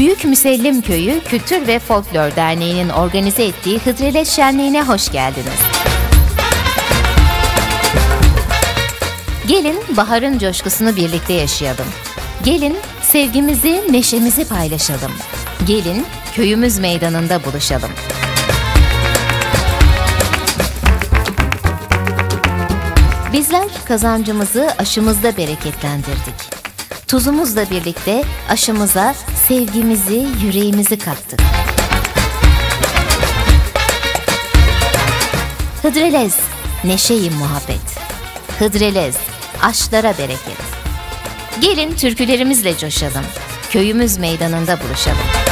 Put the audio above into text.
Büyük Müsellim Köyü Kültür ve Folklor Derneği'nin organize ettiği Hıdrellez Şenliği'ne hoş geldiniz. Gelin baharın coşkusunu birlikte yaşayalım. Gelin sevgimizi, neşemizi paylaşalım. Gelin köyümüz meydanında buluşalım. Bizler kazancımızı aşımızda bereketlendirdik. Tuzumuzla birlikte aşımıza sevgimizi, yüreğimizi kattık. Hıdrellez, neşeyi muhabbet. Hıdrellez, aşklara bereket. Gelin türkülerimizle coşalım. Köyümüz meydanında buluşalım.